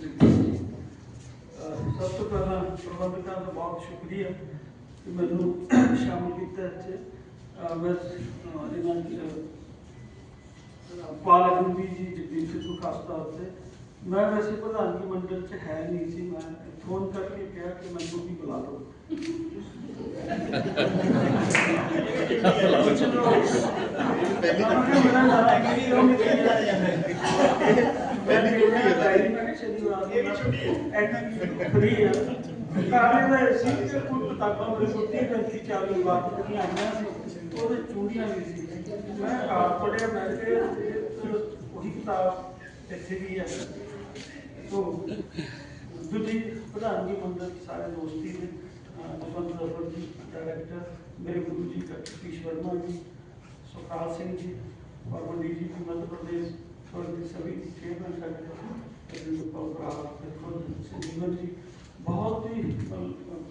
ਲੱਗੀ ਸੀ ਅਹ ਸਭ ਤੋਂ ਪਹਿਲਾਂ ਪ੍ਰਬੰਧਕਾਂ ਦਾ ਬਹੁਤ ਸ਼ੁਕਰੀਆ ਕਿ ਮੈਨੂੰ ਸ਼ਾਮਲ ਕੀਤਾ ਇੱਥੇ ਅਹ ਮੈਂ ਅਹ ਇਹਨਾਂ ਦੀ ਅਹ ਪਾਲਕ ਨੂੰ ਵੀ ਜੀ ਜਗਦੀਪ ਸਿੱਧੂ ਖਾਸ ਤੌਰ ਤੇ ਮੈਂ ਵੈਸੇ ਪ੍ਰਧਾਨਗੀ ਮੰਡਲ ਚ ਹੈ ਨਹੀਂ ਸੀ ਮੈਂ ਫੋਨ ਕਰਕੇ ਕਿਹਾ ਕਿ ਮੈਨੂੰ ਵੀ ਬੁਲਾ ਲਓ ਪਹਿਲੀ ਤਾਂ ਮੇਰਾ ਨਾਮ ਹੈ ਕਿ ਉਹ ਪਹਿਲੀ ਛੁੱਟੀ ਹੈ ਪਹਿਲੀ ਮੈਂ ਕਿਹਾ ਸ਼ਨੀਵਾਰ ਨੂੰ ਇਹ ਵੀ ਛੁੱਟੀ ਹੈ ਐਡੀ ਫਰੀ ਹੈ ਕਾਰਨ ਦਾ ਇਹ ਸੀ ਕਿ ਕੋਈ ਕਿਤਾਬਾਂ ਮੇਰੇ ਕੋਲ 30 35 40 ਵਾਰ ਦੀਆਂ ਆਈਆਂ ਸੀ ਉਹਦੇ ਚੂੜੀਆਂ ਵੀ ਸੀ ਮੈਂ ਆਪ ਪੜਿਆ ਮੈਂ ਕਿ ਇਹ ਉਹੀ ਕਿਤਾਬ ਇੱਥੇ ਵੀ ਹੈ ਸੋ ਦੂਜੀ ਪ੍ਰਧਾਨਗੀ ਮੰਡਲ ਦੇ ਸਾਰੇ ਦੋਸਤੀ ਨੇ ਜਸਵੰਤ ਜ਼ਫਰ ਜੀ ਡਾਇਰੈਕਟਰ ਮੇਰੇ ਗੁਰੂ ਜੀ ਡਾਕਟਰ ਸਤੀਸ਼ ਵਰਮਾ ਜੀ ਸੁਖਰਾਜ ਸਿੰਘ ਜੀ और मंडी जी भी मध्य प्रदेश और भी सभी चेयरमैन सेक्रेटरी بہت ہی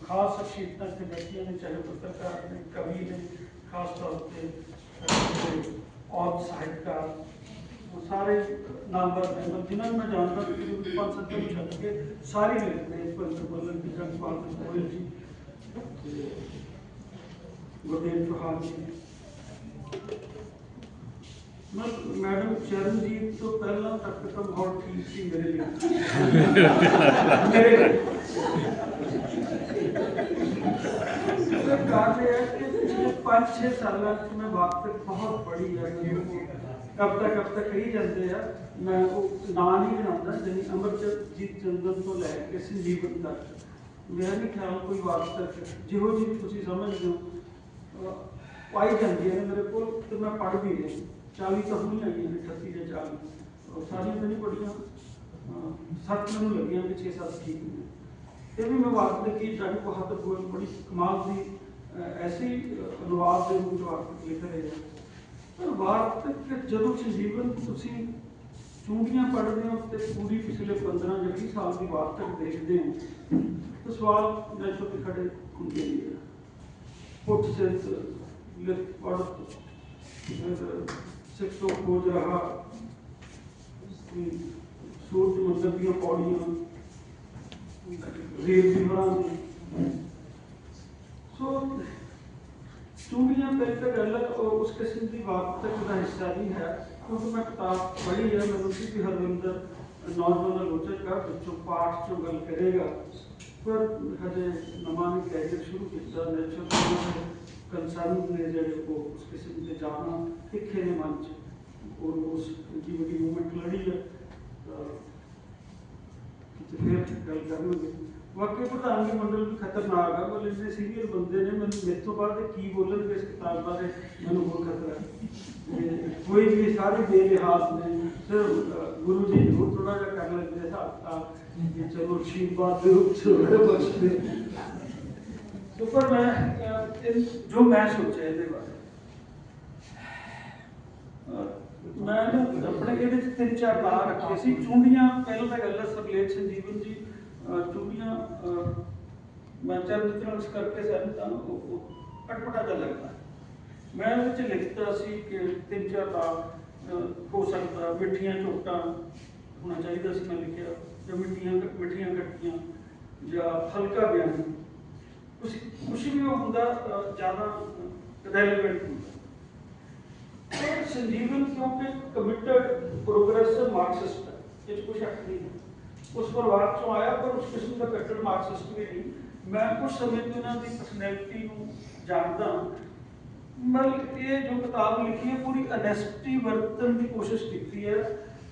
خاص اچھی شخصیتیں نے چاہے پترکار نے، کبھی نے، خاص طور پہ اور ساحتکار وہ سارے نامبر ہیں۔ جنہوں میں جانتا ہوں کہ پانچ سنتے ستر چھت کے ساری لکھتے ہیں پنچملن کی جنگ پال گوئل جی گردیو چوہان جی ਮੈਡਮ, ਚਰਨਜੀਤ ਤੋਂ ਪਹਿਲਾਂ ਤੱਕ ਤਾਂ ਬਹੁਤ ਠੀਕ ਸੀ ਮੇਰੇ ਲਈ। ਮੇਰੇ ਲਈ। ਉਹਦਾ ਕਾਰਨ ਇਹ ਹੈ ਕਿ ਪਿਛਲੇ 5-6 ਸਾਲਾਂ ਚ ਮੈਂ ਵਾਕਫ ਬਹੁਤ ਪੜ੍ਹੀ ਹੈ ਕਿ ਕਬ ਤੱਕ ਕਬ ਤੱਕ ਕਹੀ ਜਾਂਦੇ ਆ, ਮੈਂ ਉਹ ਨਾਂ ਨਹੀਂ ਬਣਾਉਂਦਾ ਜਿਵੇਂ ਅਮਰਜੀਤ ਚੰਦਨ ਤੋਂ ਲੈ ਕੇ ਸੰਜੀਵਨ ਤੱਕ। ਮੇਰਾ ਨਹੀਂ ਖਿਆਲ ਕੋਈ ਵਾਕਫ ਜਿਹੋ ਜਿਹੀ ਤੁਸੀਂ ਸਮਝਦੇ ਹੋ, ਅਹ ਪਾਈ ਜਾਂਦੀ ਹੈ ਮੇਰੇ ਕੋਲ, ਤੇ ਮੈਂ ਪੜ੍ਹ ਵੀ ਰਹੀ। 40 ਤਾਂ ਹੋਣੀਆਂ ਹੈਗੀਆਂ ਨੇ 38 ਜਾਂ 40 ਉਹ ਸਾਰੀਆਂ ਤਾਂ ਨਹੀਂ ਪੜ੍ਹੀਆਂ। ਸੱਤ ਮੈਨੂੰ ਲੱਗੀਆਂ ਕਿ 6-7 ਠੀਕ ਨੇ। ਇਹ ਵੀ ਮੈਂ ਬਾਤ ਲਿਖੀ ਜਾਨੀ ਬਹੁਤ ਕੋਈ ਬੜੀ ਕਮਾਲ ਦੀ ਐਸੀ ਅਨੁਵਾਦ ਦੇ ਰੂਪ ਵਾਰਤਕ ਲਿਖ ਰਹੇ ਹਾਂ ਪਰ ਵਾਰਤਕ ਜਦੋਂ ਸੰਜੀਵਨ ਤੁਸੀਂ ਚੂੜੀਆਂ ਪੜ੍ਹਦੇ ਹੋ ਤੇ ਪੂਰੀ ਪਿਛਲੇ 15 ਜਾਂ 20 ਸਾਲ ਦੀ ਵਾਰਤਕ ਦੇਖਦੇ ਹੋ, ਤਾਂ ਸਵਾਲ ਮੇਰੇ ਤੋਂ ਖੜੇ ਹੁੰਦੇ ਹੀ ਹੈ ਸਿਰ ਲਿਖ, ਪੜ੍ਹ ਸਿੱਖ ਤੋਂ ਖੋਜ ਰਹਾ ਕਿ ਸੂਰਜ ਮੰਦਰ ਦੀਆਂ ਪੌੜੀਆਂ ਰੇਲ ਦੀ ਬਣਾ ਸੋ ਚੂੜੀਆਂ ਪਹਿਲੇ ਤਾਂ ਗੱਲ ਉਹ ਉਸ ਕਿਸਮ ਦੀ ਵਾਰਤਕ ਦਾ ਹਿੱਸਾ ਨਹੀਂ ਹੈ ਕਿਉਂਕਿ ਮੈਂ ਕਿਤਾਬ ਪੜ੍ਹੀ ਹੈ ਮੈਨੂੰ ਸੀ ਕਿ ਹਰਵਿੰਦਰ ਨੌਜਵਾਨ ਆਲੋਚਕ ਹੈ ਵਿੱਚੋਂ ਪਾਠ ਚੋਂ ਗੱਲ ਕਰੇਗਾ ਪਰ ਹਜੇ ਨਵਾਂ ਨੇ ਕੈਰੀਅਰ ਸ਼ੁਰੂ ਕੀਤਾ ਨੈਚੁਰਲ ਕੰਸਰਨ ਨੇ ਜਿਹੜੇ ਉਹ ਉਸ ਕਿਸਮ ਦੇ ਜਾਣਾ ਤਿੱਖੇ ਨੇ ਮਨ ਚ ਔਰ ਉਸ ਦੀ ਵੱਡੀ ਮੂਵਮੈਂਟ ਲੜੀ ਹੈ ਤਾਂ ਤੇ ਫਿਰ ਗੱਲ ਕਰਾਂਗੇ ਵਾਕਈ ਪ੍ਰਧਾਨਗੀ ਮੰਡਲ ਵੀ ਖਤਰਨਾਕ ਆ ਮਤਲਬ ਜਿਹੜੇ ਸੀਨੀਅਰ ਬੰਦੇ ਨੇ ਮੈਨੂੰ ਮੇਰੇ ਤੋਂ ਬਾਅਦ ਇਹ ਕੀ ਬੋਲਣਗੇ ਇਸ ਕਿਤਾਬ ਬਾਰੇ ਮੈਨੂੰ ਬਹੁਤ ਖਤਰਾ ਹੈ ਤੇ ਕੋਈ ਵੀ ਸਾਰੇ ਬੇਲਿਹਾਜ਼ ਨੇ ਸਿਰਫ ਅ, ਗੁਰੂ ਜੀ ਜ਼ਰੂਰ ਥੋੜਾ ਜਿਹਾ ਕਰ ਲੈਂਦੇ ਹਿਸਾਬ ਤਾਂ ਕਿ ਚਲੋ ਆਸ਼ੀਰਵਾਦ ਦੇ ਰੂਪ ਚ ਬੜੇ ਬਖਸ਼ਦੇ ਸੋ ਪਰ ਮੈਂ ਅ, ਇਹ ਜੋ ਮੈਂ ਸੋਚਿਆ ਇਹਦੇ ਬਾਰੇ ਅਹ ਮੈਂ ਨਾ ਆਪਣੇ ਇਹਦੇ ਚ ਤਿੰਨ ਚਾਰ ਨਾਂ ਰੱਖੇ ਸੀ ਚੁੰਡੀਆਂ ਪਹਿਲਾਂ ਤਾਂ ਗੱਲ ਹੈ ਸਰਲੇਖ ਸੰਜੀਵਨ ਜੀ ਅਹ ਚੁੰਡੀਆਂ ਅਹ ਮੈਂ ਚਰਨ ਚਰਨ ਕਰਕੇ ਸਨ ਤਾਂ ਉਹ ਉਹ ਅਟਪਟਾ ਜਿਹਾ ਲੱਗਦਾ ਮੈਂ ਉਹਦੇ ਚ ਲਿਖਤਾ ਸੀ ਕਿ ਤਿੰਨ ਚਾਰ ਨਾਂ ਅਹ ਹੋ ਸਕਦਾ ਮਿੱਠੀਆਂ ਝੋਟਾਂ ਹੋਣਾ ਚਾਹੀਦਾ ਸੀ ਮੈਂ ਲਿਖਿਆ। ਜਾਂ ਮਿੱਠੀਆਂ ਮਿੱਠੀਆਂ ਕੱਟੀਆਂ ਜਾਂ ਹਲਕਾ ਬਿਆਨ। ਕੁਛ ਕੁਛ ਵੀ ਉਹ ਹੁੰਦਾ ਜ਼ਿਆਦਾ ਰੈਲੇਵੈਂਟ ਹੁੰਦਾ। ਪਰ ਸੰਜੀਵਨ ਕਿਉਂਕਿ ਕਮਿਟਡ ਪ੍ਰੋਗਰੈਸਿਵ ਮਾਰਕਸਿਸਟ ਹੈ, ਇਹ 'ਚ ਕੋਈ ਨਹੀਂ ਉਸ ਪਰਿਵਾਰ ਚੋਂ ਆਇਆ ਪਰ ਉਸ ਕਿਸਮ ਦਾ ਕੱਟੜ ਮਾਰਕਸਿਸਟ ਵੀ ਨਹੀਂ। ਮੈਂ ਕੁਝ ਸਮੇਂ ਤੋਂ ਇਹਨਾਂ ਦੀ ਪਰਸਨੈਲਿਟੀ ਨੂੰ ਜਾਣਦਾ ਮਤਲਬ ਇਹ ਜੋ ਕਿਤਾਬ ਲਿਖੀ ਹੈ, ਪੂਰੀ ਅਨੈਸਟੀ ਵਰਤਨ ਦੀ ਕੋਸ਼ਿਸ਼ ਕੀਤੀ ਹੈ।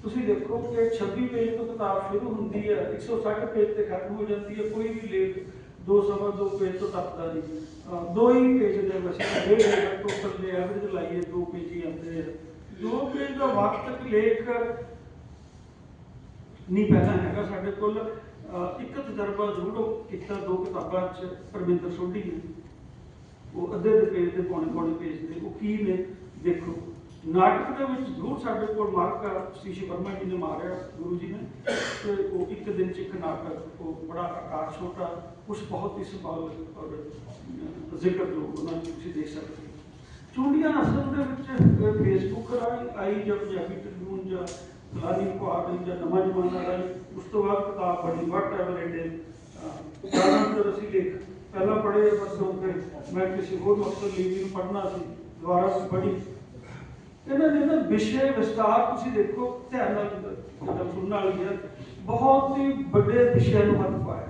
ਤੁਸੀਂ ਦੇਖੋ ਕਿ 26 ਪੇਜ ਤੋਂ ਕਿਤਾਬ ਸ਼ੁਰੂ ਹੁੰਦੀ ਹੈ 160 ਪੇਜ ਤੇ ਖਤਮ ਹੋ ਜਾਂਦੀ ਹੈ, ਕੋਈ ਵੀ ਲੇਖ ਦੋ ਸਵਾ ਦੋ ਪੇਜ ਤੋਂ ਟੱਪਦਾ ਨਹੀਂ ਅਹ ਦੋ ਹੀ ਪੇਜ ਦੇ ਬਸ ਡੇਢ ਡੇਢ ਟੋਟਲ ਦੇ ਐਵਰੇਜ ਲਾਈਏ ਦੋ ਪੇਜ ਹੀ ਆਉਂਦੇ ਆ। ਦੋ ਪੇਜ ਦਾ ਵਕਤ ਲੇਖ ਨਹੀਂ ਪਹਿਲਾਂ ਹੈਗਾ ਸਾਡੇ ਕੋਲ। ਅਹ ਇੱਕ ਤਜਰਬਾ ਜ਼ਰੂਰ ਕੀਤਾ ਦੋ ਕਿਤਾਬਾਂ ਚ ਪਰਮਿੰਦਰ ਸੋਢੀ ਨੇ। ਉਹ ਅੱਧੇ ਦੇ ਪੇਜ ਦੇ, ਪੌਣੇ ਪੌਣੇ ਪੇਜ ਦੇ, ਉਹ ਕੀ ਨੇ ਦੇਖੋ। ਨਾਟਕ ਦੇ ਵਿੱਚ ਜ਼ਰੂਰ ਸਾਡੇ ਕੋਲ ਮਾਰਕਾ ਸ਼ੀਸ਼ੇ ਵਰਮਾ ਜੀ ਨੇ ਮਾਰਿਆ, ਗੁਰੂ ਜੀ ਉਹ ਇੱਕ ਦਿਨ ਚ ਇੱਕ ਨਾਟਕ, ਉਹ ਬੜਾ ਆਕਾਰ ਛੋਟਾ ਕੁਝ ਬਹੁਤ ਹੀ ਸੰਭਾਲ ਜ਼ਿਕਰ ਜੋ ਉਹਨਾਂ ਨੂੰ ਤੁਸੀਂ ਦੇਖ ਸਕਦੇ ਹੋ। ਅਸਲ ਦੇ ਵਿੱਚ ਫੇਸਬੁੱਕ ਰਾਹੀਂ ਆਈ ਜਾਂ ਪੰਜਾਬੀ ਟ੍ਰਿਬਿਊਨ ਜਾਂ ਫਲਾਨੀ ਭਾਗ ਜਾਂ ਨਵਾਂ ਜਮਾਨਾ ਦਾ ਉਸ ਤੋਂ ਬਾਅਦ ਕਿਤਾਬ ਪੜ੍ਹੀ ਵਟ ਐਵਰ ਇਟ ਜ਼ਿਆਦਾਤਰ ਅਸੀਂ ਲੇਖ ਪਹਿਲਾਂ ਪੜ੍ਹੇ ਬਸ ਹੋ ਮੈਂ ਕਿਸੇ ਹੋਰ ਮਕਸਦ ਲਈ ਵੀ ਪੜ੍ਹਨਾ ਸੀ, ਦੁਬਾਰਾ ਪੜ੍ਹੀ। ਇਹਨਾਂ ਦੇ ਨਾ ਵਿਸ਼ੇ ਵਿਸਤਾਰ ਤੁਸੀਂ ਦੇਖੋ, ਧਿਆਨ ਨਾਲ ਜਿਹੜਾ ਸੁਣਨ ਵਾਲੀ ਹੈ। ਬਹੁਤ ਹੀ ਵੱਡੇ ਵਿਸ਼ਿਆਂ ਨੂੰ ਹੱਥ ਪਾਇਆ।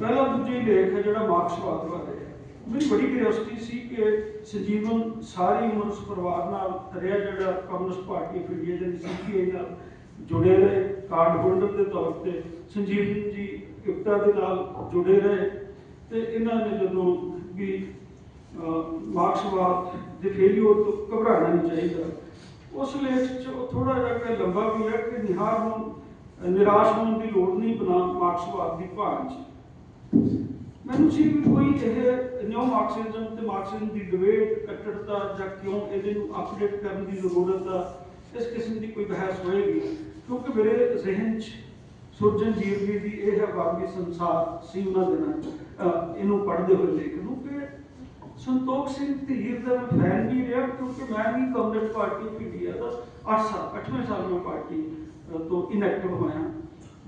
ਪਹਿਲਾ ਦੂਜੀ ਲੇਖ ਹੈ ਜਿਹੜਾ ਮਾਰਕਸਵਾਦ ਬਾਰੇ ਹੈ। ਮੇਰੀ ਬੜੀ ਕਿਉਰਿਓਸਿਟੀ ਸੀ ਕਿ ਸੰਜੀਵਨ ਸਾਰੀ ਉਮਰ ਉਸ ਪਰਿਵਾਰ ਨਾਲ ਰਿਹਾ ਜਿਹੜਾ ਕਮਿਊਨਿਸਟ ਪਾਰਟੀ ਆਫ ਇੰਡੀਆ ਨਾਲ ਜੁੜੇ ਰਹੇ। ਕਾਰਡ ਹੋਲਡਰ ਦੇ ਤੌਰ ਤੇ ਸੰਜੀਵਨ ਜੀ ਇਕਤਾ ਦੇ ਨਾਲ ਜੁੜੇ ਰਹੇ। ਤੇ ਇਹਨਾਂ ਨੇ ਜਦੋਂ ਵੀ ਮਾਰਕਸਵਾਦ ਦੇ ਫੇਲਿਅਰ ਤੋਂ ਘਬਰਾਉਣਾ ਨਹੀਂ ਚਾਹੀਦਾ। ਉਸ ਲੇਖ 'ਚ ਉਹ ਥੋੜਾ ਜਿਹਾ ਕਿ ਲੰਬਾ ਵੀ ਹੈ ਕਿ ਨਿਹਾਰ ਨੂੰ, ਨਿਰਾਸ਼ ਹੋਣ ਦੀ ਲੋੜ ਨਹੀਂ ਬਣਾ ਮਾਰਕਸਵਾਦ ਦੀ ਭਾਣ 'ਚ। ਮੈਨੂੰ ਸੀ ਵੀ ਕੋਈ ਇਹ ਨਿਓ ਮਾਰਕਸਿਜ਼ਮ ਤੇ ਮਾਰਕਸਿਜ਼ਮ ਦੀ ਡਿਬੇਟ, ਕੱਟੜਤਾ ਜਾਂ ਕਿਉਂ ਇਹਦੇ ਨੂੰ ਅਪਡੇਟ ਕਰਨ ਦੀ ਜ਼ਰੂਰਤ ਆ, ਇਸ ਕਿਸਮ ਦੀ ਕੋਈ ਬਹਿਸ ਹੋਏਗੀ ਕਿਉਂਕਿ ਮੇਰੇ ਜ਼ਿਹਨ 'ਚ ਸੁਰਜਨ ਜੀਵਨੀ ਦੀ ਇਹ ਹੈ ਵਾਕਈ ਸੰਸਾਰ ਸੀ ਉਹਨਾਂ ਦੇ ਨਾਲ ਇਹਨੂੰ ਪੜ੍ਹਦੇ ਹੋਏ ਲੇਖ ਨੂੰ। ਸੰਤੋਖ ਸਿੰਘ ਧੀਰ ਦਾ ਮੈਂ ਫੈਨ ਵੀ ਰਿਹਾ ਕਿਉਂਕਿ ਮੈਂ ਵੀ ਕਮਿਊਨਿਸਟ ਪਾਰਟੀ ਆਫ ਦਾ 8 ਸਾਲ 8ਵੇਂ ਸਾਲ ਮੈਂ ਪਾਰਟੀ ਤੋਂ ਇਨੈਕਟਿਵ ਹੋਇਆ।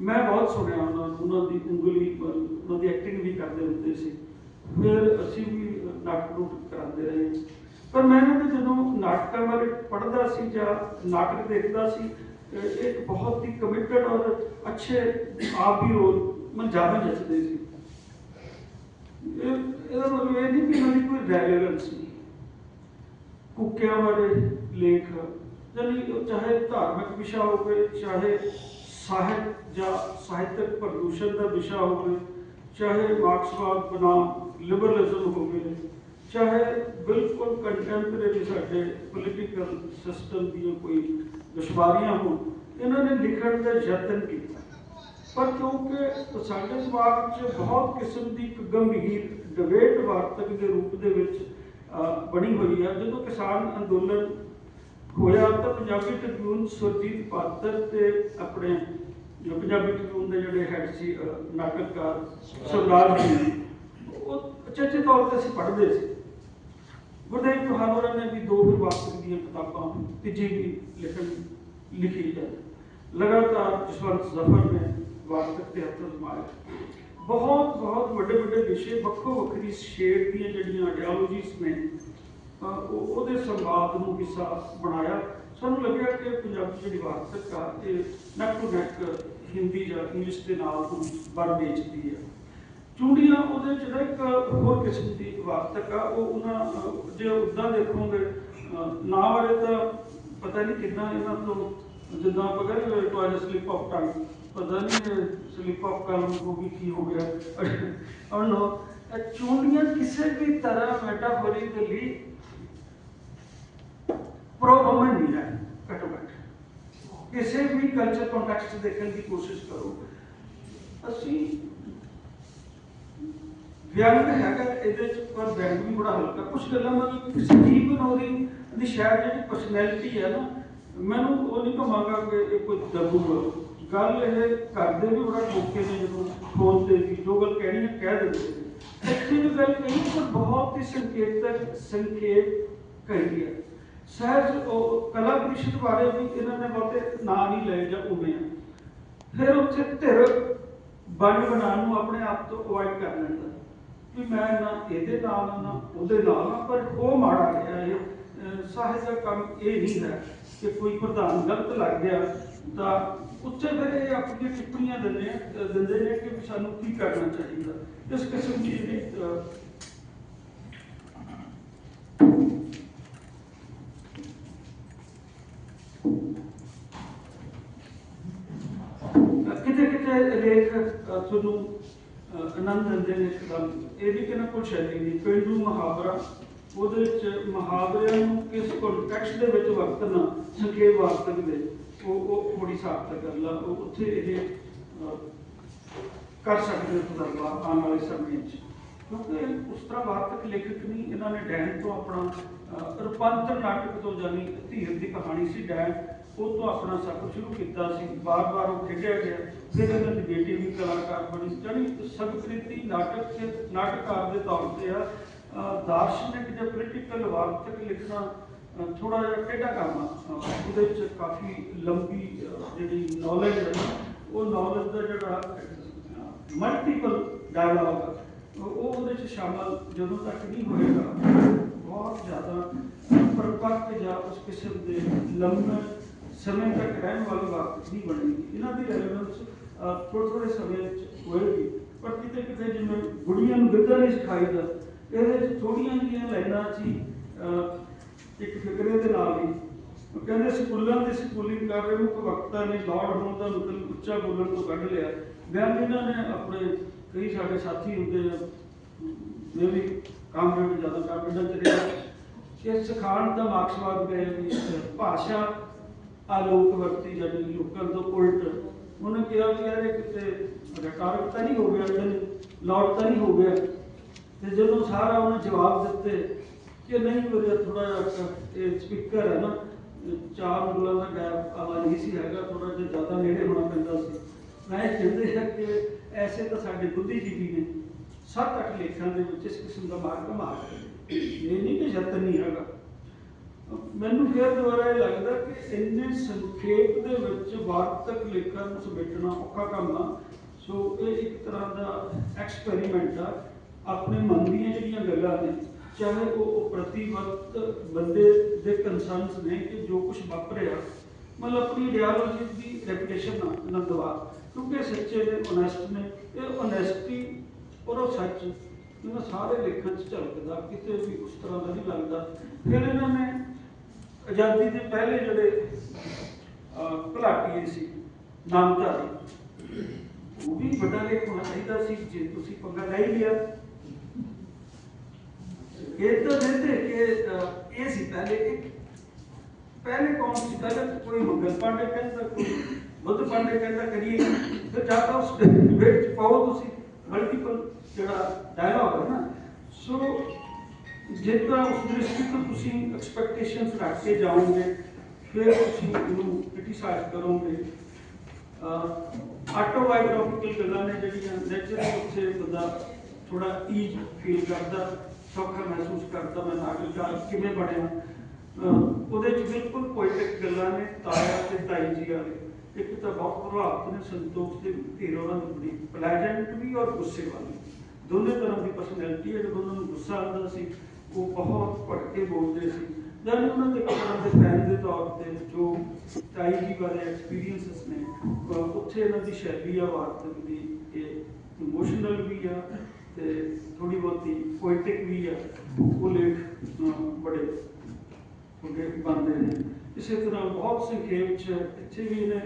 ਮੈਂ ਬਹੁਤ ਸੁਣਿਆ ਉਹਨਾਂ ਨੂੰ ਉਹਨਾਂ ਦੀ ਉਂਗਲੀ ਉਹਨਾਂ ਦੀ ਐਕਟਿੰਗ ਵੀ ਕਰਦੇ ਹੁੰਦੇ ਸੀ। ਫਿਰ ਅਸੀਂ ਵੀ ਨਾਟਕ ਨੂਟਕ ਕਰਾਉਂਦੇ ਰਹੇ। ਪਰ ਮੈਂ ਇਹਨਾਂ ਜਦੋਂ ਨਾਟਕਾਂ ਬਾਰੇ ਪੜ੍ਹਦਾ ਸੀ ਜਾਂ ਨਾਟਕ ਦੇਖਦਾ ਸੀ ਅ, ਇੱਕ ਬਹੁਤ ਹੀ ਕਮਿਟਡ ਔਰ ਅੱਛੇ ਆਪ ਵੀ ਰੋਲ ਮਨ ਜ਼ਿਆਦਾ ਜੱਜਦੇ ਸੀ। ਇਹਦਾ ਮਤਲਬ ਇਹ ਨਹੀਂ ਕਿ ਇਹਨਾਂ ਦੀ ਕੋਈ ਰੈਲੇਵੈਂਸ ਨਹੀਂ ਕੁੱਕਿਆਂ ਬਾਰੇ ਲੇਖ ਯਾਨੀ ਉਹ ਚਾਹੇ ਧਾਰਮਿਕ ਵਿਸ਼ਾ ਹੋਵੇ ਚਾਹੇ ਸਾਹਿਤ ਜਾਂ ਸਾਹਿਤਕ ਪ੍ਰਦੂਸ਼ਣ ਦਾ ਵਿਸ਼ਾ ਹੋਵੇ ਚਾਹੇ ਮਾਰਕਸਵਾਦ ਬਨਾਮ ਲਿਬਰਲਿਜ਼ਮ ਹੋਵੇ ਚਾਹੇ ਬਿਲਕੁਲ ਕੰਟੈਂਪਰੇਰੀ ਸਾਡੇ ਪੋਲੀਟੀਕਲ ਸਿਸਟਮ ਦੀਆਂ ਕੋਈ ਦੁਸ਼ਵਾਰੀਆਂ ਹੋਣ ਇਹਨਾਂ ਨੇ ਲਿਖਣ ਦਾ ਯਤਨ ਕੀਤਾ ਪਰ ਕਿਉਂਕਿ ਸਾਡੇ ਦਿਮਾਗ 'ਚ ਬਹੁਤ ਕਿਸਮ ਦੀ ਇੱਕ ਗੰਭੀਰ ਡਿਬੇਟ ਵਾਰਤਕ ਦੇ ਰੂਪ ਦੇ ਵਿੱਚ ਬਣੀ ਹੋਈ ਹੈ ਜਦੋਂ ਕਿਸਾਨ ਅੰਦੋਲਨ ਹੋਇਆ ਤਾਂ ਪੰਜਾਬੀ ਟ੍ਰਿਬਿਊਨ ਸੁਰਜੀਤ ਪਾਤਰ ਤੇ ਆਪਣੇ ਜੋ ਪੰਜਾਬੀ ਟ੍ਰਿਬਿਊਨ ਦੇ ਜਿਹੜੇ ਹੈਡ ਸੀ ਅਹ, ਨਾਟਕਕਾਰ ਸਰਦਾਰ ਜੀ ਉਹ ਅੱਛੇ ਤੌਰ ਤੇ ਅਸੀਂ ਪੜ੍ਹਦੇ ਸੀ। ਗੁਰਦੇਵ ਚੌਹਾਨ ਹੋਰਾਂ ਨੇ ਵੀ ਦੋ ਫਿਰ ਵਾਰਤਕ ਦੀਆਂ ਕਿਤਾਬਾਂ ਤੀਜੀ ਵੀ ਲਿਖਣ ਲਿਖੀ ਹੈ। ਲਗਾਤਾਰ ਜਸਵੰਤ ਜ਼ਫਰ ਨੇ ਵਾਰਤਕ ਤੇ ਹੱਥ ਬਹੁਤ ਬਹੁਤ ਵੱਡੇ ਵੱਡੇ ਵਿਸ਼ੇ ਵੱਖੋ ਵੱਖਰੀ ਸ਼ੇਡ ਦੀਆਂ ਜਿਹੜੀਆਂ ਆਈਡੀਓਲੋਜੀਜ਼ ਨੇ ਉਹਦੇ ਸੰਵਾਦ ਨੂੰ ਹਿੱਸਾ ਬਣਾਇਆ। ਸਾਨੂੰ ਲੱਗਿਆ ਕਿ ਪੰਜਾਬੀ ਜਿਹੜੀ ਵਾਰਤਕ ਆ ਇਹ ਨੈਕ ਟੂ ਨੈਕ ਹਿੰਦੀ ਜਾਂ ਇੰਗਲਿਸ਼ ਦੇ ਨਾਲ ਹੁਣ ਬੜ ਵੇਚਦੀ ਹੈ ਚੂੜੀਆਂ ਉਹਦੇ ਜਿਹੜਾ ਇੱਕ ਹੋਰ ਕਿਸਮ ਦੀ ਵਾਰਤਕ ਆ ਉਹ ਉਹਨਾਂ ਜੇ ਉਦਾਂ ਦੇਖੋਗੇ ਅਹ, ਨਾਂ ਬਾਰੇ ਤਾਂ ਪਤਾ ਨਹੀਂ ਕਿੰਨਾ ਇਹਨਾਂ ਤੋਂ ਜਿੱਦਾਂ ਆਪਾਂ ਕਹਿੰਦੇ ਟੋਇਲ ਸਲਿਪ ਆਫ ਟੰਗ ਪਤਾ ਨਹੀਂ ਸਲਿਪ ਆਫ ਕਲਮ ਕੋ ਵੀ ਕੀ ਹੋ ਗਿਆ। ਔਰ ਨੋ ਚੂੜੀਆਂ ਕਿਸੇ ਵੀ ਤਰ੍ਹਾਂ ਮੈਟਾਫੋਰਿਕਲੀ ਪ੍ਰੋ ਨਹੀਂ ਹੈ ਘੱਟੋ ਘੱਟ। ਕਿਸੇ ਵੀ ਕਲਚਰ ਕੰਟੈਕਸਟ ਦੇਖਣ ਦੀ ਕੋਸ਼ਿਸ਼ ਕਰੋ। ਅਸੀਂ ਵਿਅੰਗ ਹੈਗਾ, ਇਹਦੇ ਚ ਪਰ ਵਿਅੰਗ ਵੀ ਬੜਾ ਹਲਕਾ। ਕੁਝ ਗੱਲਾਂ ਮਤਲਬ ਸੰਜੀਵ ਬਨੋਰੀ ਦੀ ਸ਼ਾਇਦ ਜਿਹੜੀ ਪਰਸਨੈਲਿਟੀ ਹੈ ਨਾ ਮੈਨੂੰ ਉਹ ਨਹੀਂ ਕਹਾਂਗਾ ਕਿ ਇਹ ਕੋਈ ਦਬੂ ਗੱਲ ਇਹ ਕਰਦੇ ਵੀ ਬੜਾ ਠੋਕੇ ਨੇ ਜਦੋਂ ਫੋਨ ਤੇ ਜੋ ਗੱਲ ਕਹਿਣੀ ਹੈ ਕਹਿ ਦਿੰਦੇ ਨੇ। ਇੱਥੇ ਵੀ ਗੱਲ ਕਹੀ ਪਰ ਬਹੁਤ ਹੀ ਸੰਕੇਤਕ ਸੰਖੇਪ ਕਹੀ ਹੈ ਸਹਿਜ ਉਹ ਕਲਾ ਪ੍ਰੀਸ਼ਦ ਬਾਰੇ ਵੀ ਇਹਨਾਂ ਨੇ ਬਹੁਤੇ ਨਾਂ ਨਹੀਂ ਲਏ ਜਾਂ ਉਵੇਂ ਫਿਰ ਉੱਥੇ ਧਿਰ ਵੰਡ ਬਣਾਉਣ ਨੂੰ ਆਪਣੇ ਆਪ ਤੋਂ ਅਵੋਇਡ ਕਰ ਲੈਂਦਾ। ਵੀ ਮੈਂ ਨਾ ਇਹਦੇ ਨਾਲ ਨਾ ਉਹਦੇ ਨਾਲ ਪਰ ਉਹ ਮਾੜਾ ਗਿਆ ਇਹ ਸਾਹਿਤ ਦਾ ਕੰਮ ਇਹ ਨਹੀਂ ਹੈ। ਕਿ ਕੋਈ ਪ੍ਰਧਾਨ ਗਲਤ ਲੱਗ ਗਿਆ, ਤਾਂ ਉੱਥੇ ਫਿਰ ਇਹ ਆਪਣੀਆਂ ਟਿੱਪਣੀਆਂ ਦਿੰਦੇ ਆ ਦਿੰਦੇ ਨੇ ਕਿ ਸਾਨੂੰ ਕੀ ਕਰਨਾ ਚਾਹੀਦਾ। ਇਸ ਕਿਸਮ ਦੀ ਜਿਹੜੀ ਕਿਤੇ ਕਿਤੇ ਲੇਖ ਤੁਹਾਨੂੰ ਆਨੰਦ ਦਿੰਦੇ ਨੇ ਇੱਕਦਮ ਇਹ ਵੀ ਕਿਨਾਂ ਕੁਛ ਸ਼ੈਲੀ ਨਹੀਂ, ਪਿੰਡੂ ਮੁਹਾਵਰਾ ਉਹਦੇ ਵਿੱਚ ਮੁਹਾਵਰਿਆਂ ਨੂੰ ਕਿਸ ਕੰਟੈਕਸਟ ਦੇ ਵਿੱਚ ਵਰਤਣਾ, ਸੰਖੇਪ ਵਾਰਤਕ ਦੇ, ਉਹ ਉਹ ਥੋੜੀ ਸਾਰਥਕ ਗੱਲ ਆ, ਉਹ ਉੱਥੇ ਇਹ ਕਰ ਸਕਦੇ ਹੋ ਤਜਰਬਾ ਆਉਣ ਵਾਲੇ ਸਮੇਂ 'ਚ ਕਿਉਂਕਿ ਉਸ ਤਰ੍ਹਾਂ ਵਾਰਤਕ ਲੇਖਕ ਨਹੀਂ, ਇਹਨਾਂ ਨੇ ਡੈਨ ਤੋਂ ਆਪਣਾ ਰੂਪਾਂਤਰ ਨਾਟਕ ਤੋਂ ਜਾਨੀ ਧੀਰ ਦੀ ਕਹਾਣੀ ਸੀ, ਡੈਨ ਉਹ ਤੋਂ ਆਪਣਾ ਸਫ਼ਰ ਸ਼ੁਰੂ ਕੀਤਾ ਸੀ, ਬਾਰ-ਬਾਰ ਉਹ ਖੇਡਿਆ ਗਿਆ, ਫਿਰ ਇਹਨਾਂ ਦੀ ਬੇਟੀ ਵੀ ਕਲਾਕਾਰ ਬਣੀ ਜਾਨੀ ਸਬਕ੍ਰਿਤੀ ਨਾਟਕ ਤੇ ਨਾਟਕਕਾਰ ਦੇ ਤੌਰ ਤੇ ਆ ਦਾਰਸ਼ਨਿਕ ਜਾਂ ਪੋਲੀਟੀਕਲ ਵਾਰਤਕ ਲਿਖਣਾ ਥੋੜਾ ਜਿਹਾ ਟੇਢਾ ਕੰਮ ਆ? ਉਹਦੇ ਵਿੱਚ ਕਾਫੀ ਲੰਬੀ ਜਿਹੜੀ ਨੌਲੇਜ ਹੈ ਉਹ ਨੌਲੇਜ ਦਾ ਜਿਹੜਾ ਮਲਟੀਪਲ ਡਾਇਲੌਗ ਉਹ ਉਹਦੇ ਚ ਸ਼ਾਮਲ ਜਦੋਂ ਤੱਕ ਨਹੀਂ ਹੋਏਗਾ, ਬਹੁਤ ਜ਼ਿਆਦਾ ਪਰਪੱਕ ਜਾਂ ਉਸ ਕਿਸਮ ਦੇ ਲੰਮੇ ਸਮੇਂ ਤੱਕ ਰਹਿਣ ਵਾਲੀ ਬਾਤ ਨਹੀਂ ਬਣੇਗੀ। ਇਹਨਾਂ ਦੀ ਰੈਲੇਵੈਂਸ ਥੋੜੇ ਥੋੜੇ ਸਮੇਂ ਵਿੱਚ ਹੋਏਗੀ। ਪਰ ਕਿਤੇ ਕਿਤੇ ਜਿਵੇਂ ਗੁੜੀਆਂ ਨੂੰ ਗਿੱਧਾ ਨਹੀਂ ਸਿਖਾਈਦਾ ਇਹਦੇ ਵਿੱਚ ਥੋੜੀਆਂ ਜਿਹੀਆਂ ਲਾਈਨਾਂ 'ਚ ਹੀ ਇੱਕ ਫਿਕਰੇ ਦੇ ਨਾਲ ਹੀ। ਉਹ ਕਹਿੰਦੇ ਸਕੂਲਾਂ ਦੇ ਸਕੂਲਿੰਗ ਕਰ ਰਹੇ ਮੁੱਖ ਵਕਤਾ ਨੇ ਲਾਰਡ ਹੋਣ ਦਾ ਮਤਲਬ ਉੱਚਾ ਬੋਲਣ ਤੋਂ ਕੱਢ ਲਿਆ। ਬਿਆਨ ਇਹਨਾਂ ਨੇ ਆਪਣੇ ਕਈ ਸਾਡੇ ਸਾਥੀ ਹੁੰਦੇ ਆ ਮੈਂ ਵੀ ਕਾਮਰੇਡ ਜ਼ਿਆਦਾ ਕਾਮਰੇਡਾਂ ਚ ਰਿਹਾ ਕਿ ਸਿਖਾਉਣ ਦਾ ਮਾਰਕਸਵਾਦ ਗਏ ਵੀ ਭਾਸ਼ਾ ਆਲੋਕ ਵਰਤੀ ਜਿਹੜੀ ਲੋਕਾਂ ਤੋਂ ਉਲਟ। ਉਹਨੇ ਕਿਹਾ ਵੀ ਯਾਰ ਇਹ ਕਿਤੇ ਰਟਾਰਕ ਤਾਂ ਨਹੀਂ ਹੋ ਗਿਆ ਇਹਨੇ ਤਾਂ ਨਹੀਂ ਹੋ ਗਿਆ। ਤੇ ਜਦੋਂ ਸਾਰਾ ਉਹਨੇ ਜਵਾਬ ਦਿੱਤੇ ਕਿ ਨਹੀਂ ਮੇਰੇ ਥੋੜਾ ਜਿਹਾ ਇਹ ਸਪੀਕਰ ਹੈ ਨਾ, ਚਾਰ ਉਂਗਲਾਂ ਦਾ ਗੈਪ ਆਵਾ ਨਹੀਂ ਸੀ, ਹੈਗਾ ਥੋੜਾ ਜਿਹਾ ਜ਼ਿਆਦਾ ਨੇੜੇ ਹੋਣਾ ਪੈਂਦਾ ਸੀ। ਮੈਂ ਇਹ ਕਹਿੰਦੇ ਹਾਂ ਕਿ ਐਸੇ ਤਾਂ ਸਾਡੇ ਬੁੱਧੀਜੀਵੀ ਨੇ, ਸੱਤ ਅੱਠ ਲੇਖਾਂ ਦੇ ਵਿੱਚ ਇਸ ਕਿਸਮ ਦਾ ਮਾਰਗ ਮਾਰ ਇਹ ਨਹੀਂ ਕਿ ਯਤਨ ਨਹੀਂ ਹੈਗਾ। ਮੈਨੂੰ ਫਿਰ ਦੁਬਾਰਾ ਇਹ ਲੱਗਦਾ ਕਿ ਇੰਨੇ ਸੰਖੇਪ ਦੇ ਵਿੱਚ ਵਾਰਤਕ ਲੇਖਾਂ ਨੂੰ ਸਮੇਟਣਾ ਔਖਾ ਕੰਮ ਆ। ਸੋ ਇਹ ਇੱਕ ਤਰ੍ਹਾਂ ਦਾ ਐਕਸਪੈਰੀਮੈਂਟ ਆ। ਆਪਣੇ ਮਨ ਦੀਆਂ ਜਿਹੜੀਆਂ ਗੱਲਾਂ ਨੇ ਚਾਹੇ ਉਹ ਉਹ ਪ੍ਰਤੀ ਵਕਤ ਬੰਦੇ ਦੇ ਕੰਸਰਨਸ ਨੇ ਕਿ ਜੋ ਕੁਝ ਵਾਪਰਿਆ ਮਤਲਬ ਆਪਣੀ ਆਈਡੀਓਲੋਜੀ ਦੀ ਰੈਪੂਟੇਸ਼ਨ ਨਾ ਦਵਾ ਕਿਉਂਕਿ ਸੱਚੇ ਨੇ ਓਨੈਸਟ ਨੇ ਇਹ ਓਨੈਸਟੀ ਔਰ ਉਹ ਸੱਚ ਇਹਨਾਂ ਸਾਰੇ ਲੇਖਾਂ 'ਚ ਝਲਕਦਾ ਕਿਤੇ ਵੀ ਉਸ ਤਰ੍ਹਾਂ ਦਾ ਨਹੀਂ ਲੱਗਦਾ। ਫਿਰ ਇਹਨਾਂ ਨੇ ਆਜ਼ਾਦੀ ਦੇ ਪਹਿਲੇ ਜਿਹੜੇ ਅਹ, ਸੀ ਨਾਮਧਾਰੀ ਉਹ ਵੀ ਵੱਡਾ ਲੇਖ ਹੋਣਾ ਚਾਹੀਦਾ ਸੀ ਜੇ ਤੁਸੀਂ ਪੰਗਾ ਲੈ ਹੀ ਲਿਆ। ਇਹ ਤਾਂ ਕਿ ਇਹ ਸੀ ਪਹਿਲੇ ਇੱਕ। ਪਹਿਲੇ ਕੌਣ ਸੀ? ਪਹਿਲੇ ਕੋਈ ਮੰਗਲ ਪਾਂਡੇ ਕਹਿੰਦਾ, ਕੋਈ ਬੁੱਧ ਪਾਂਡੇ ਕਹਿੰਦਾ, ਕਰੀਏ ਫਿਰ ਜਾ ਕੇ ਉਸ ਵਿੱਚ ਪਾਓ ਤੁਸੀਂ ਮਲਟੀਪਲ ਜਿਹੜਾ ਡਾਇਲੌਗ ਹੈ ਨਾ। ਸੋ ਜਿੱਦਾਂ ਉਸ ਦ੍ਰਿਸ਼ਟੀ ਤੋਂ ਤੁਸੀਂ ਐਕਸਪੈਕਟੇਸ਼ਨਸ ਰੱਖ ਕੇ ਜਾਓਗੇ, ਫਿਰ ਤੁਸੀਂ ਉਹਨੂੰ ਕ੍ਰਿਟਿਸਾਈਜ਼ ਕਰੋਗੇ। ਆਟੋਬਾਇਓਗ੍ਰਾਫਿਕਲ ਗੱਲਾਂ ਨੇ ਜਿਹੜੀਆਂ ਨੇਚਰਲੀ ਉੱਥੇ ਬੰਦਾ ਥੋੜਾ ਈਜ਼ ਫੀਲ ਕਰਦਾ। ਸੌਖਾ ਮਹਿਸੂਸ ਕਰਦਾ ਮੈਂ ਨਾਗਰਿਕ ਕਿਵੇਂ ਬਣਿਆ। ਉਹਦੇ ਚ ਬਿਲਕੁਲ ਪੋਇਟਿਕ ਗੱਲਾਂ ਨੇ ਤਾਇਆ ਤੇ ਤਾਈ ਜੀ ਵਾਲੇ ਇੱਕ ਤਾਂ ਬਹੁਤ ਪ੍ਰਭਾਵਿਤ ਨੇ, ਸੰਤੋਖ ਦੇ ਧੀਰ ਉਹਨਾਂ ਦੀ ਬੜੀ ਪਲੇਜੈਂਟ ਵੀ ਔਰ ਗੁੱਸੇ ਵਾਲੀ। ਦੋਨੇ ਤਰ੍ਹਾਂ ਦੀ ਪਰਸਨੈਲਿਟੀ ਹੈ, ਜਦੋਂ ਉਹਨਾਂ ਨੂੰ ਗੁੱਸਾ ਆਉਂਦਾ ਸੀ, ਉਹ ਬਹੁਤ ਭੜਕੇ ਬੋਲਦੇ ਸੀ। ਜਦ ਉਹਨਾਂ ਦੇ ਕਪੜਾਂ ਦੇ ਫੈਨ ਦੇ ਤੌਰ ਤੇ ਜੋ ਤਾਈ ਜੀ ਵਾਲੇ ਐਕਸਪੀਰੀਐਂਸਸ ਨੇ ਉੱਥੇ ਇਹਨਾਂ ਦੀ ਸ਼ੈਲੀ ਆ, ਵਾਰਤਕ ਦੀ, ਇਹ ਇਮੋਸ਼ਨਲ ਵੀ ਆ ਤੇ ਥੋੜੀ ਬਹੁਤੀ ਪੋਇਟਿਕ ਵੀ ਆ, ਉਹ ਲੇਖ ਬੜੇ ਉਹਦੇ ਬਣਦੇ ਨੇ। ਇਸੇ ਤਰ੍ਹਾਂ ਬਹੁਤ ਸੰਖੇਪ ਚ ਇੱਥੇ ਵੀ ਨੇ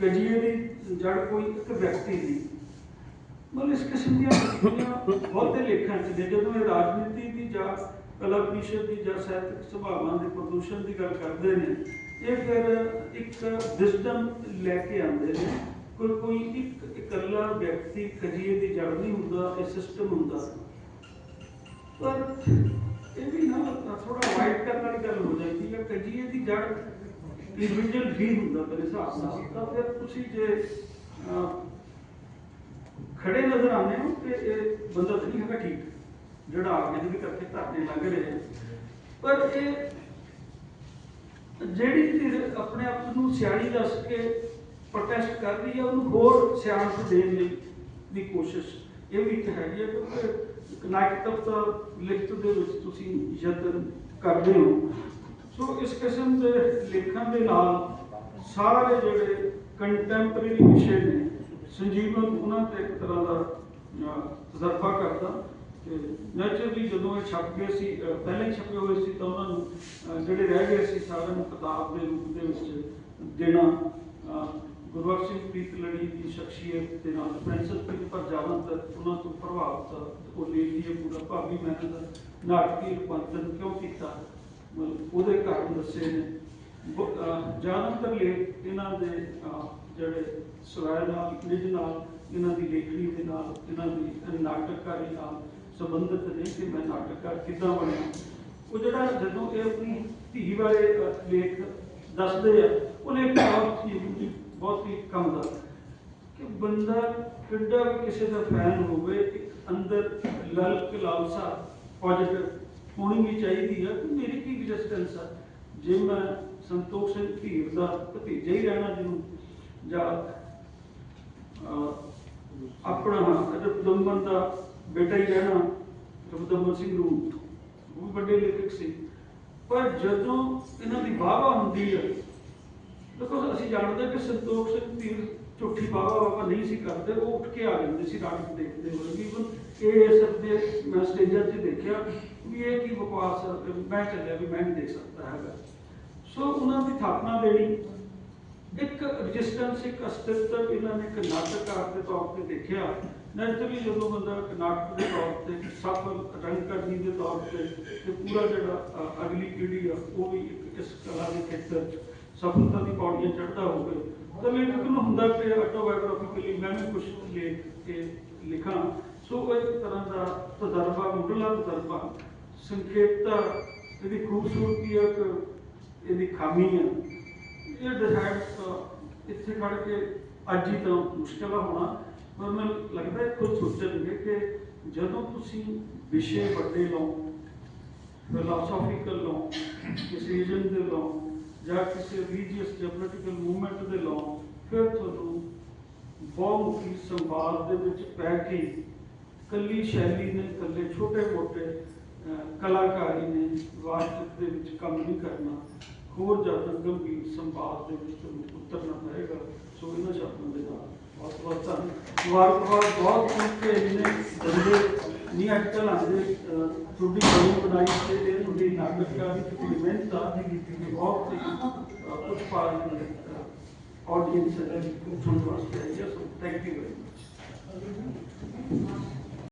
ਕਜੀਏ ਦੀ ਜੜ ਕੋਈ ਇੱਕ ਵਿਅਕਤੀ ਦੀ, ਮਤਲਬ ਇਸ ਕਿਸਮ ਦੀਆਂ ਬਹੁਤੇ ਲੇਖਾਂ ਚ ਨੇ। ਜਦੋਂ ਇਹ ਰਾਜਨੀਤੀ ਦੀ ਜਾਂ ਕਲਾ ਪਰਿਸ਼ਦ ਦੀ ਜਾਂ ਸਾਹਿਤਕ ਸੁਭਾਵਾਂ ਦੇ ਪ੍ਰਦੂਸ਼ਣ ਦੀ ਗੱਲ ਕਰਦੇ ਨੇ, ਇਹ ਫਿਰ ਇੱਕ ਵਿਜ਼ਡਮ ਲੈ ਕੇ ਆਉਂਦੇ ਨੇ। ਕੋਈ ਕੋਈ ਇੱਕ ਇਕੱਲਾ ਵਿਅਕਤੀ ਕਜੀਏ ਦੀ ਜੜ ਨਹੀਂ ਹੁੰਦਾ, ਇਹ ਸਿਸਟਮ ਹੁੰਦਾ। ਪਰ ਇਹ ਵੀ ਨਾ ਥੋੜਾ ਵਾਈਟ ਕਰਨ ਵਾਲੀ ਗੱਲ ਹੋ ਜਾਂਦੀ ਹੈ ਕਜੀਏ ਦੀ ਜੜ ਇੰਡੀਵਿਜੂਅਲ ਵੀ ਹੁੰਦਾ ਮੇਰੇ ਹਿਸਾਬ ਨਾਲ। ਤਾਂ ਫਿਰ ਤੁਸੀਂ ਜੇ ਖੜੇ ਨਜ਼ਰ ਆਉਂਦੇ ਹੋ ਕਿ ਇਹ ਬੰਦਾ ਨਹੀਂ ਹੈਗਾ ਠੀਕ, ਜਿਹੜਾ ਆਗੇ ਵੀ ਕਰਕੇ ਧਰਨੇ ਲੱਗ ਰਹੇ ਪਰ ਇਹ, ਜਿਹੜੀ ਆਪਣੇ ਆਪ ਨੂੰ ਸਿਆਣੀ ਦੱਸ ਕੇ ਪ੍ਰੋਟੈਸਟ ਕਰ ਰਹੀ ਹੈ ਉਹਨੂੰ ਹੋਰ ਸਿਆਣਪ ਦੇਣ ਲਈ ਦੀ ਕੋਸ਼ਿਸ਼। ਇਹ ਵੀ ਇੱਕ ਹੈਗੀ ਹੈ ਕਿਉਂਕਿ ਕਨੈਕਟਿਵ ਤਾਂ ਲਿਖਤ ਦੇ ਵਿੱਚ ਤੁਸੀਂ ਯਤਨ ਕਰਦੇ ਹੋ। ਸੋ ਇਸ ਕਿਸਮ ਦੇ ਲੇਖਾਂ ਦੇ ਨਾਲ ਸਾਰੇ ਜਿਹੜੇ ਕੰਟੈਂਪਰੇਰੀ ਵਿਸ਼ੇ ਨੇ ਸੰਜੀਵਨ ਉਹਨਾਂ ਤੇ ਇੱਕ ਤਰ੍ਹਾਂ ਦਾ ਅਹ, ਤਜਰਬਾ ਕਰਦਾ। ਤੇ ਨੈਚੁਰਲੀ ਜਦੋਂ ਇਹ ਛਪ ਗਏ ਸੀ ਪਹਿਲੇ ਛਪੇ ਹੋਏ ਸੀ ਤਾਂ ਉਹਨਾਂ ਨੂੰ ਜਿਹੜੇ ਰਹਿ ਗਏ ਸੀ ਸਾਰਿਆਂ ਨੂੰ ਕਿਤਾਬ ਦੇ ਰੂਪ ਦੇ ਵਿੱਚ ਦੇਣਾ ਗੁਰਬਖਸ਼ ਸਿੰਘ ਪ੍ਰੀਤ ਦੀ ਸ਼ਖਸੀਅਤ ਦੇ ਨਾਲ ਪ੍ਰਿੰਸਲ ਪਰ ਜਾਵੰਤ ਉਹਨਾਂ ਤੋਂ ਪ੍ਰਭਾਵਿਤ ਉਹ ਲੇਖ ਇਹ ਪੂਰਾ ਭਾਬੀ ਮਿਹਨਤ ਨਾਟਕੀ ਰੂਪਾਂਤਰਨ ਕਿਉਂ ਕੀਤਾ? ਉਹਦੇ ਕਾਰਨ ਦੱਸੇ ਨੇ। ਬ- ਲੇਖ ਇਹਨਾਂ ਦੇ ਜਿਹੜੇ ਸਵੈ ਨਾਲ, ਨਿਜ ਨਾਲ, ਇਹਨਾਂ ਦੀ ਲੇਖਣੀ ਦੇ ਨਾਲ, ਇਹਨਾਂ ਦੀ ਨਾਟਕਕਾਰੀ ਨਾਲ ਸੰਬੰਧਿਤ ਨੇ ਕਿ ਮੈਂ ਨਾਟਕਕਾਰ ਕਿੱਦਾਂ ਬਣਿਆ? ਉਹ ਜਿਹੜਾ ਜਦੋਂ ਇਹ ਆਪਣੀ ਧੀ ਵਾਲੇ ਲੇਖ ਦੱਸਦੇ ਆ ਉਹ ਲੇਖ ਬਹੁਤ ਹੀ ਬਹੁਤ ਹੀ ਕੰਮ ਦਾ ਕਿ ਬੰਦਾ ਕਿੱਡਾ ਵੀ ਕਿਸੇ ਦਾ ਫੈਨ ਹੋਵੇ, ਇੱਕ ਅੰਦਰ ਲਲਕ ਲਾਲਸਾ ਪੋਜ਼ਿਟਿਵ ਹੋਣੀ ਵੀ ਚਾਹੀਦੀ ਹੈ ਕਿ ਮੇਰੀ ਕੀ ਐਗਜ਼ਿਸਟੈਂਸ ਹੈ ਜੇ ਮੈਂ ਸੰਤੋਖ ਸਿੰਘ ਧੀਰ ਦਾ ਭਤੀਜਾ ਹੀ ਰਹਿਣਾ ਜਿਹਨੂੰ ਜਾਂ ਆਪਣਾ ਰਬਦੰਬਨ ਦਾ ਬੇਟਾ ਹੀ ਰਹਿਣਾ ਰਬਦੰਬਨ ਸਿੰਘ ਨੂੰ ਉਹ ਵੀ ਵੱਡੇ ਲੇਖਕ ਸੀ। ਪਰ ਜਦੋਂ ਇਹਨਾਂ ਦੀ ਵਾਹਵਾ ਹੁੰਦੀ ਹੈ ਦੇਖੋ, ਅਸੀਂ ਜਾਣਦੇ ਹਾਂ ਕਿ ਸੰਤੋਖ ਸਿੰਘ ਧੀਰ ਝੂਠੀ ਵਾਹਵਾ ਵਾਹਵਾ ਨਹੀਂ ਸੀ ਕਰਦੇ, ਉਹ ਉੱਠ ਕੇ ਆ ਜਾਂਦੇ ਸੀ ਨਾਟਕ ਦੇਖਦੇ ਹੋਏ। ਵੀ ਇਹ ਸਭ ਦੇ ਮੈਂ ਸਟੇਜਾਂ 'ਤੇ ਦੇਖਿਆ ਵੀ ਇਹ ਕੀ ਬਕਵਾਸ ਮੈਂ ਚੱਲਿਆ ਵੀ ਮੈਂ ਨਹੀਂ ਦੇਖ ਸਕਦਾ ਹੈਗਾ। ਸੋ ਉਹਨਾਂ ਦੀ ਥਾਪਨਾ ਦੇਣੀ, ਇੱਕ ਰਜਿਸਟੈਂਸ ਇੱਕ ਅਸਤਿਤਵ ਇਹਨਾਂ ਨੇ ਇੱਕ ਨਾਟਕਕਾਰ ਦੇ ਤੌਰ ਤੇ ਦੇਖਿਆ। ਨੈਚੁਰਲੀ ਜਦੋਂ ਬੰਦਾ ਇੱਕ ਨਾਟਕ ਦੇ ਤੌਰ ਤੇ ਸਫਲ ਰੰਗਕਰਮੀ ਦੇ ਤੌਰ ਤੇ ਤੇ ਪੂਰਾ ਜਿਹੜਾ ਅਗਲੀ ਪੀੜ੍ਹੀ ਆ, ਉਹ ਵੀ ਇੱਕ ਇਸ ਕਲਾ ਦੇ ਖੇਤਰ ਸਫਲਤਾ ਦੀ ਪੌੜੀਆਂ ਚੜ੍ਹਦਾ ਹੋਵੇ ਮਤਲਬ ਲੇਖਕ ਨੂੰ ਹੁੰਦਾ ਕਿ ਆਟੋਬਾਇਓਗ੍ਰਾਫਿਕਲੀ ਮੈਂ ਵੀ ਕੁਝ ਲਿਖ ਕੇ ਲਿਖਾਂ। ਸੋ ਉਹ ਇੱਕ ਤਰ੍ਹਾਂ ਦਾ ਤਜਰਬਾ, ਮੁੱਢਲਾ ਤਜਰਬਾ। ਸੰਖੇਪਤਾ, ਇਹਦੀ ਖੂਬਸੂਰਤੀ ਹੈ ਕਿ ਇਹਦੀ ਖਾਮੀ ਹੈ ਇਹ ਡਿਸਾਈਡ ਇੱਥੇ ਖੜ ਕੇ ਅੱਜ ਹੀ ਤਾਂ ਮੁਸ਼ਕਲ ਹੋਣਾ, ਪਰ ਮੈਨੂੰ ਲੱਗਦਾ ਹੈ ਕੁਝ ਸੋਚਣਗੇ ਕਿ ਜਦੋਂ ਤੁਸੀਂ ਵਿਸ਼ੇ ਵੱਡੇ ਲਓ ਫਿਲਾਸਫੀਕਲ ਲਓ, ਕਿਸੇ ਦੇ ਲਓ ਜਾਂ ਕਿਸੇ ਰਿਲੀਜੀਅਸ ਜਾਂ ਪੋਲੀਟੀਕਲ ਮੂਵਮੈਂਟ ਦੇ ਲਓ ਫਿਰ ਤੁਹਾਨੂੰ ਬਹੁਮੁਖੀ ਸੰਵਾਦ ਦੇ ਵਿੱਚ ਪੈ ਕੇ ਕੱਲੀ ਸ਼ੈਲੀ ਨੇ ਕੱਲੇ ਛੋਟੇ ਮੋਟੇ ਕਲਾਕਾਰੀ ਨੇ ਵਾਸਤਵ ਦੇ ਵਿੱਚ ਕੰਮ ਨਹੀਂ ਕਰਨਾ, ਹੋਰ ਜ਼ਿਆਦਾ ਗੰਭੀਰ ਸੰਵਾਦ ਦੇ ਵਿੱਚ ਤੁਹਾਨੂੰ ਉਤਰਨਾ ਪਏਗਾ। ਸੋ ਇਹਨਾਂ ਸ਼ਬਦਾਂ ਦੇ ਨਾਲ ਬਹੁਤ ਬਹੁਤ ਧੰਨਵਾਦ। ਵਾਰ ਬਹੁਤ ਕੁਝ ਕੇ ਬੰਦੇ ਨਹੀਂ ਅੱਜ ਕੱਲ੍ਹ ਆਉਂਦੇ ਅਹ, ਤੁਹਾਡੀ ਬਣੀ ਬਣਾਈ ਤੇ ਇਹ ਤੁਹਾਡੀ ਨਾਟਕਕਾਰੀ ਤੇ ਤੁਹਾਡੀ ਮਿਹਨਤ ਆ ਇਹ ਬਹੁਤ ਹੀ ਅਹ, ਕੁਝ